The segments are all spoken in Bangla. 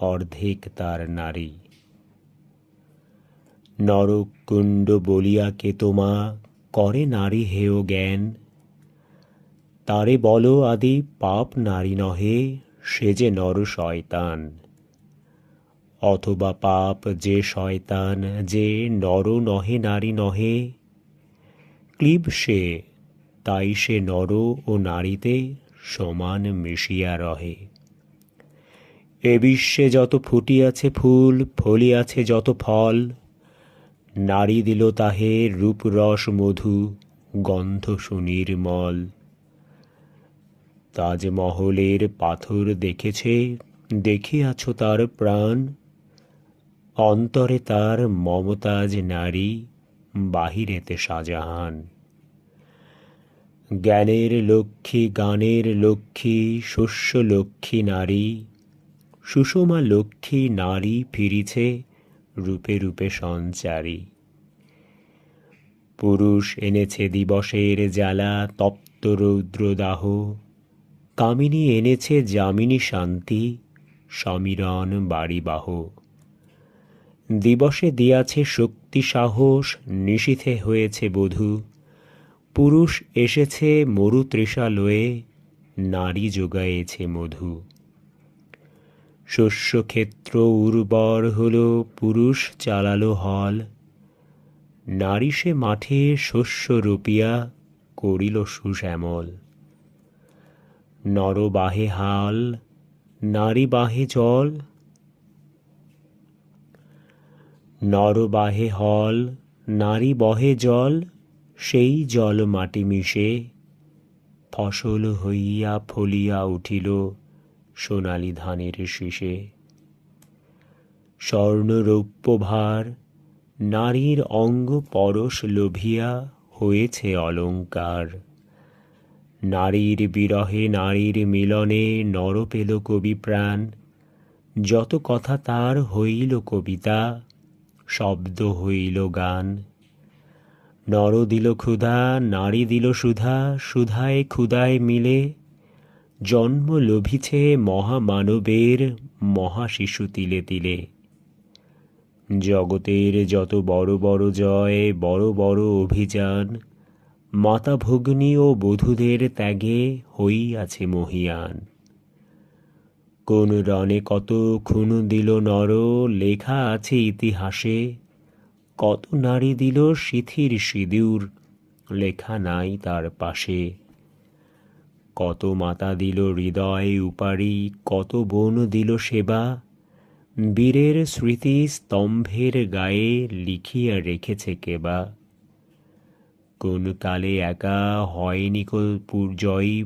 অর্ধেক তার নারী। নরকুণ্ড বলিয়া কে তোমা, করে নারী হেয় জ্ঞান। তারে বলো আদি পাপ নারী নহে, সে যে নর শয়তান। অথবা পাপ যে শয়তান, যে নর নহে, নারী নহে। ক্লীব সে, তাই সে নর ও নারীতে সমান মিশিয়া রহে। এ বিশ্বে যত ফুটিয়াছে ফুল ফলি আছে যত ফল, নারী দিল তাহে রূপরস মধু, গন্ধ সুনির্মল তাজমহলের পাথর দেখেছে, দেখিয়াছ তার প্রাণ। অন্তরে তার মমতাজ নারী, বাহিরেতে শাহজাহান। জ্ঞানের লক্ষ্মী, গানের লক্ষ্মী, শস্য লক্ষ্মী নারী সুষমা লক্ষ্মী নারী ফিরিছে, রূপে রূপে সঞ্চারী। পুরুষ এনেছে দিবসের জ্বালা, তপ্ত রৌদ্রদাহ। কামিনী এনেছে যামিনী শান্তি, সমীরণ বাড়িবাহ। দিবসে দিয়াছে শক্তি সাহস, নিশীথে হয়েছে বধূ। পুরুষ এসেছে মরু তৃষা লয়ে নারী যোগায়েছে মধু। শস্যক্ষেত্র উর্বর হল পুরুষ চালালো হল। নারী সে মাঠে শস্য রোপিয়া করিল সুশ্যামল। নর বাহে হাল, নারী বাহে জল। নর বাহে হল, নারী বহে জল, সেই জল মাটি মিশে। ফসল হইয়া ফলিয়া উঠিল। সোনালি ধানের শীষে। স্বর্ণরৌপ্য ভার নারীর অঙ্গ পরশ লোভিয়া হয়েছে অলঙ্কার। নারীর বিরহে নারীর মিলনে নর পেল কবি প্রাণ। যত কথা তার হইল কবিতা, শব্দ হইল গান। নর দিল ক্ষুধা, নারী দিল সুধা, সুধায় ক্ষুধায় মিলে জন্ম লভিছে মহামানবের মহাশিশু তিলে তিলে। জগতের যত বড় বড় জয়, বড় বড় অভিযান, মাতা ভগ্নী ও বধূদের ত্যাগে হইয়াছে মহিয়ান। কোন রণে কত খুন দিল নর, লেখা আছে ইতিহাসে, কত নারী দিল শিথির সিঁদুর, লেখা নাই তার পাশে। কত মাতা দিল হৃদয় উপারি, কত বোন দিল সেবা। বীরের স্মৃতি স্তম্ভের গায়ে লিখিয়া রেখেছে কেবা। কোন কালে একা হয়নি জয়ী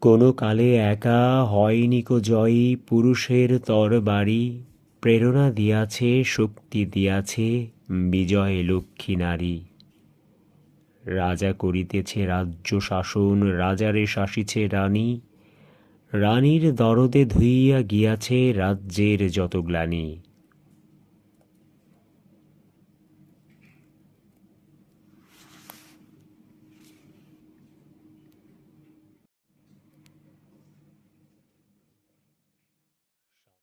কোনো কালে একা হয়নি জয়ী পুরুষের তরবারি প্রেরণা দিয়াছে, শক্তি দিয়াছে বিজয় লক্ষ্মী নারী। রাজা করিতেছে রাজ্য শাসন রাজারে শাসিছে রানী। রানীর দরদে ধুইয়া গিয়াছে রাজ্যের যত গ্লানি।